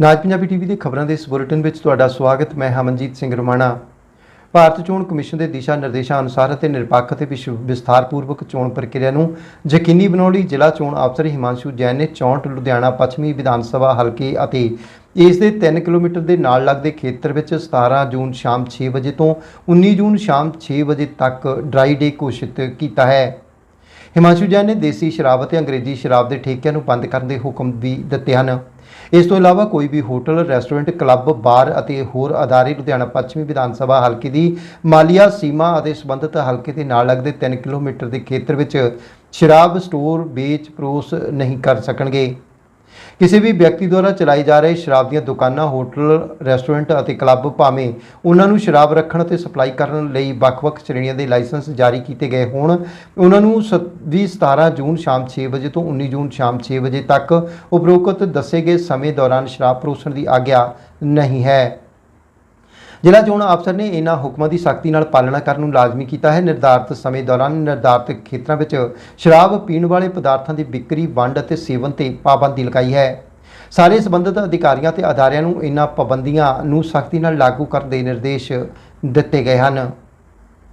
ਨਾਜ Punjabi TV ਦੇ ਖਬਰਾਂ ਦੇ ਇਸ ਬੁਲੇਟਿਨ ਵਿੱਚ ਤੁਹਾਡਾ ਸਵਾਗਤ, ਮੈਂ ਹਮਨਜੀਤ ਸਿੰਘ ਰਮਾਣਾ। ਭਾਰਤ ਚੋਣ ਕਮਿਸ਼ਨ ਦੇ ਦਿਸ਼ਾ ਨਿਰਦੇਸ਼ਾਂ ਅਨੁਸਾਰ ਅਤੇ ਨਿਰਪੱਖ ਅਤੇ ਵਿਸ਼- ਵਿਸਥਾਰਪੂਰਵਕ ਚੋਣ ਪ੍ਰਕਿਰਿਆ ਨੂੰ ਯਕੀਨੀ ਬਣਾਉਣ ਲਈ ਜ਼ਿਲ੍ਹਾ ਚੋਣ ਅਫਸਰ ਹਿਮਾਂਸ਼ੂ ਜੈਨ ਨੇ 64 ਲੁਧਿਆਣਾ ਪੱਛਮੀ ਵਿਧਾਨ ਸਭਾ ਹਲਕੇ ਅਤੇ ਇਸ ਦੇ 3 ਕਿਲੋਮੀਟਰ ਦੇ ਨਾਲ ਲੱਗਦੇ ਖੇਤਰ ਵਿੱਚ 17 ਜੂਨ ਸ਼ਾਮ 6 ਵਜੇ ਤੋਂ 19 ਜੂਨ ਸ਼ਾਮ 6 ਵਜੇ ਤੱਕ ਡਰਾਈ ਡੇ ਘੋਸ਼ਿਤ ਕੀਤਾ ਹੈ। ਹਿਮਾਂਸ਼ੂ ਜੈਨ ਨੇ ਦੇਸੀ ਸ਼ਰਾਬ ਅਤੇ ਅੰਗਰੇਜ਼ੀ ਸ਼ਰਾਬ ਦੇ ਠੇਕਿਆਂ ਨੂੰ ਬੰਦ ਕਰਨ ਦੇ ਹੁਕਮ ਵੀ ਦਿੱਤੇ ਹਨ। ਇਸ ਤੋਂ ਇਲਾਵਾ ਕੋਈ ਵੀ ਹੋਟਲ, ਰੈਸਟੋਰੈਂਟ, ਕਲੱਬ, ਬਾਰ ਅਤੇ ਹੋਰ ਅਦਾਰੇ ਲੁਧਿਆਣਾ ਪੱਛਮੀ ਵਿਧਾਨ ਸਭਾ ਹਲਕੇ ਦੀ ਮਾਲੀਆ ਸੀਮਾ ਅਤੇ ਸੰਬੰਧਿਤ ਹਲਕੇ ਦੇ ਨਾਲ ਲੱਗਦੇ 3 ਕਿਲੋਮੀਟਰ ਦੇ ਖੇਤਰ ਵਿੱਚ ਸ਼ਰਾਬ ਸਟੋਰ ਵੇਚ ਪਰੋਸ ਨਹੀਂ ਕਰ ਸਕਣਗੇ। ਕਿਸੇ ਵੀ ਵਿਅਕਤੀ ਦੁਆਰਾ ਚਲਾਈ ਜਾ ਰਹੀ ਸ਼ਰਾਬ ਦੀਆਂ ਦੁਕਾਨਾਂ, ਹੋਟਲ, ਰੈਸਟੋਰੈਂਟ ਅਤੇ ਕਲੱਬ ਭਾਵੇਂ ਉਹਨਾਂ ਨੂੰ ਸ਼ਰਾਬ ਰੱਖਣ ਅਤੇ ਸਪਲਾਈ ਕਰਨ ਲਈ ਵੱਖ-ਵੱਖ ਸ਼੍ਰੇਣੀਆਂ ਦੇ ਲਾਇਸੈਂਸ ਜਾਰੀ ਕੀਤੇ ਗਏ ਹੋਣ, ਉਹਨਾਂ ਨੂੰ ਸ- ਵੀ 17 ਜੂਨ ਸ਼ਾਮ 6 ਵਜੇ ਤੋਂ 19 ਜੂਨ ਸ਼ਾਮ 6 ਵਜੇ ਤੱਕ ਉਪਰੋਕਤ ਦੱਸੇ ਗਏ ਸਮੇਂ ਦੌਰਾਨ ਸ਼ਰਾਬ ਪਰੋਸਣ ਦੀ ਆਗਿਆ ਨਹੀਂ ਹੈ। ਜ਼ਿਲ੍ਹਾ ਚੋਣ ਅਫਸਰ ਨੇ ਇਹਨਾਂ ਹੁਕਮਾਂ ਦੀ ਸਖਤੀ ਨਾਲ ਪਾਲਣਾ ਕਰਨ ਨੂੰ ਲਾਜ਼ਮੀ ਕੀਤਾ ਹੈ। ਨਿਰਧਾਰਤ ਸਮੇਂ ਦੌਰਾਨ ਨਿਰਧਾਰਤ ਖੇਤਰਾਂ ਵਿੱਚ ਸ਼ਰਾਬ ਪੀਣ ਵਾਲੇ ਪਦਾਰਥਾਂ ਦੀ ਵਿਕਰੀ, ਵੰਡ ਅਤੇ ਸੇਵਨ ਤੇ ਪਾਬੰਦੀ ਲਗਾਈ ਹੈ। ਸਾਰੇ ਸੰਬੰਧਿਤ ਅਧਿਕਾਰੀਆਂ ਤੇ ਅਦਾਰਿਆਂ ਨੂੰ ਇਹਨਾਂ ਪਾਬੰਦੀਆਂ ਨੂੰ ਸਖਤੀ ਨਾਲ ਲਾਗੂ ਕਰਨ ਦੇ ਨਿਰਦੇਸ਼ ਦਿੱਤੇ ਗਏ ਹਨ।